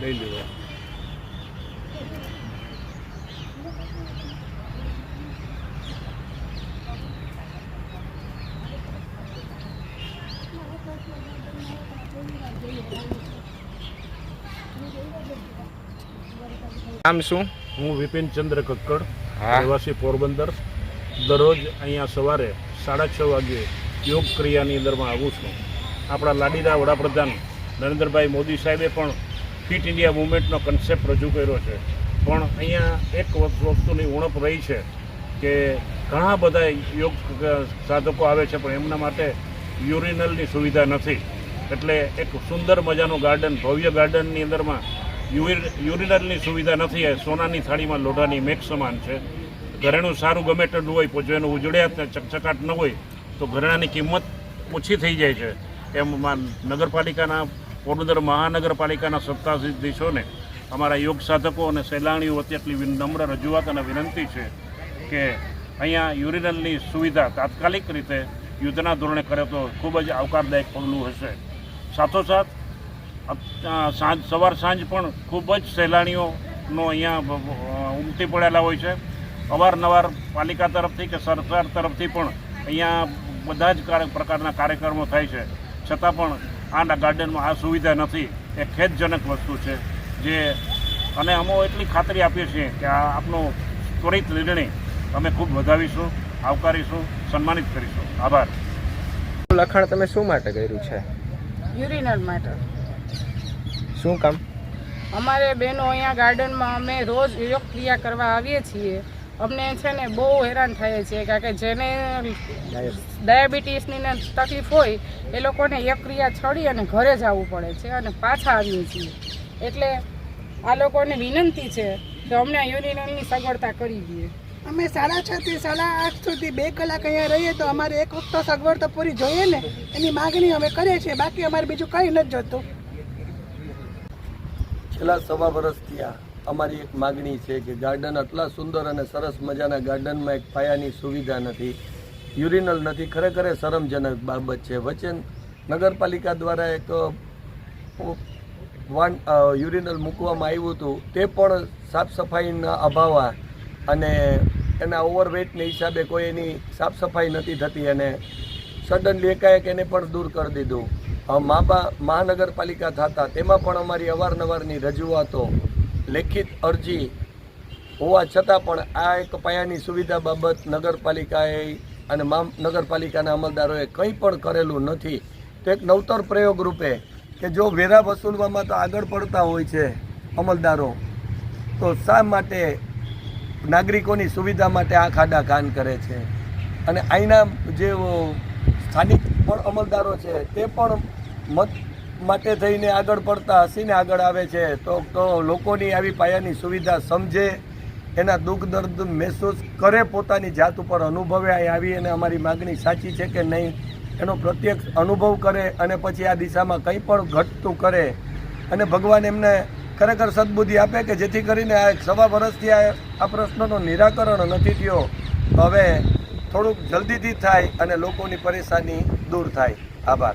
લઈ લેવો. નામ શું? હું વિપિન ચંદ્ર કક્કડ આદિવાસી રહેવાસી પોરબંદર. દરરોજ અહીંયા સવારે સાડા છ વાગ્યે યોગ ક્રિયાની અંદરમાં આવું છું. આપણા લાડીના વડાપ્રધાન નરેન્દ્રભાઈ મોદી સાહેબે પણ ફિટ ઇન્ડિયા મુવમેન્ટનો કન્સેપ્ટ રજૂ કર્યો છે. પણ અહીંયા એક વસ્તુ- વસ્તુની ઉણપ રહી છે કે ઘણા બધા યોગ સાધકો આવે છે, પણ એમના માટે યુરિનલની સુવિધા નથી. એટલે એક સુંદર મજાનું ગાર્ડન, ભવ્ય ગાર્ડનની અંદરમાં યુરિનલની સુવિધા નથી સોનાની થાળીમાં લોઢાની મેઘ સમાન છે. ઘરેણું સારું ગમે તેટલું હોય જો એનું ઉજળિયાત ને ચકચકાટ ન હોય, તો ઘરેણાની કિંમત ઓછી થઈ જાય છે. એમ નગરપાલિકાના પોરબંદર મહાનગરપાલિકાના સત્તાધીશોને અમારા યોગ સાધકો અને સહેલાણીઓ વચ્ચે એટલી વિન- નમ્ર રજૂઆત અને વિનંતી છે કે અહીંયા યુરિનલની સુવિધા તાત્કાલિક રીતે યુદ્ધના ધોરણે કરે તો ખૂબ જ આવકારદાયક પગલું હશે. સાથોસાથ સાંજ સવાર સાંજ પણ ખૂબ જ સહેલાણીઓનો અહીંયા ઉમટી પડેલા હોય છે. અવારનવાર પાલિકા તરફથી કે સરકાર તરફથી પણ અહીંયા બધા જ પ્રકારના કાર્યક્રમો થાય છે. છતાં પણ આના ગાર્ડનમાં આ સુવિધા નથી. એ ખેદજનક વસ્તુ છે જે અને અમે એટલી ખાતરી આપીએ છીએ કે આ આપનો ત્વરિત નિર્ણય અમે ખૂબ વધાવીશું આવકારીશું સન્માનિત કરીશું. આભાર. લખાણ તમે શું માટે કર્યું છે? યુરિનલ માટે. શું કામ? અમારે બહેનો અહીંયા ગાર્ડનમાં અમે રોજ યોગ ક્રિયા કરવા આવીએ છીએ. અમને છે ને બહુ હેરાન થઈએ છીએ કારણ કે જેને ડાયાબિટીસની ને તકલીફ હોય એ લોકોને એક ક્રિયા છડી અને ઘરે જવું પડે છે અને પાછા આવીએ છીએ. એટલે આ લોકોને વિનંતી છે કે અમને આ યુરિનલની સગવડતા કરી દઈએ. અમે સાડા છ થી સાડા આઠ સુધી બે કલાક અહીંયા રહીએ તો અમારે એક વખત સગવડ તો પૂરી જોઈએ ને એની માગણી અમે કરીએ છીએ બાકી અમારે બીજું કંઈ નથી જોતું. છેલ્લા સવા વર્ષથી આ અમારી એક માગણી છે કે ગાર્ડન આટલા સુંદર અને સરસ મજાના ગાર્ડનમાં એક પાયાની સુવિધા નથી. યુરિનલ નથી. ખરેખર શરમજનક બાબત છે. વચ્ચે નગરપાલિકા દ્વારા એક વાન યુરિનલ મૂકવામાં આવ્યું હતું. તે પણ સાફ સફાઈના અભાવા અને એના ઓવરવેટને હિસાબે કોઈ એની સાફ સફાઈ નથી થતી અને સડનલી એકાએક એને પણ દૂર કરી દીધું. માબા મહાનગરપાલિકા થતા. તેમાં પણ અમારી અવારનવારની રજૂઆતો લેખિત અરજી હોવા છતાં પણ આ એક પાયાની સુવિધા બાબત નગરપાલિકાએ અને નગરપાલિકાના અમલદારોએ કંઈ પણ કરેલું નથી. તો એક નવતર પ્રયોગ રૂપે કે જો વેરા વસૂલવામાં તો આગળ પડતા હોય છે અમલદારો, તો શા માટે નાગરિકોની સુવિધા માટે આ ખાડા કાન કરે છે? અને અહીંના જે સ્થાનિક પણ અમલદારો છે તે પણ મત માટે થઈને આગળ પડતા હસીને આગળ આવે છે. તો તો લોકોની આવી પાયાની સુવિધા સમજે, એના દુઃખ દર્દ મહેસૂસ કરે, પોતાની જાત ઉપર અનુભવે આવી અને અમારી માગણી સાચી છે કે નહીં, એનો પ્રત્યક્ષ અનુભવ કરે અને પછી આ દિશામાં કંઈ પણ ઘટતું કરે. અને ભગવાન એમને ખરેખર સદબુદ્ધિ આપે કે જેથી કરીને આ સવા વર્ષથી આ આ પ્રશ્નનો નિરાકરણ નથી થયો. હવે થોડુંક જલ્દીથી થાય અને લોકોની પરેશાની દૂર થાય. આભાર.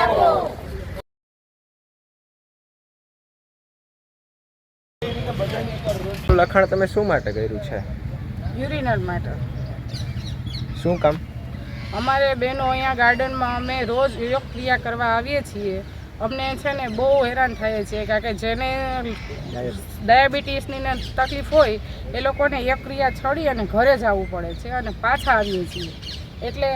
લખાણ તમે શું માટે કર્યું છે? યુરિનલ માટે શું કામ? અમારે બહેનો અહીંયા ગાર્ડનમાં અમે રોજ યોગ ક્રિયા કરવા આવીએ છીએ. અમને છે ને બહુ હેરાન થાય છે કારણ કે જેને ડાયાબિટીસની ને તકલીફ હોય એ લોકોને એક ક્રિયા છડી અને ઘરે જવું પડે છે અને પાછા આવીએ છીએ. એટલે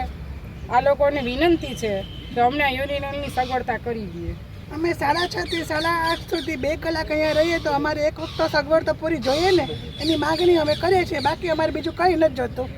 આ લોકોને વિનંતી છે કે અમને યુરિનલની સગવડતા કરી દઈએ. અમે સાડા છ થી સાડા આઠ સુધી બે કલાક અહીંયા રહીએ તો અમારે એક વખત સગવડ તો પૂરી જોઈએ ને? એની માગણી અમે કરીએ છીએ. બાકી અમારે બીજું કંઈ નથી જોતું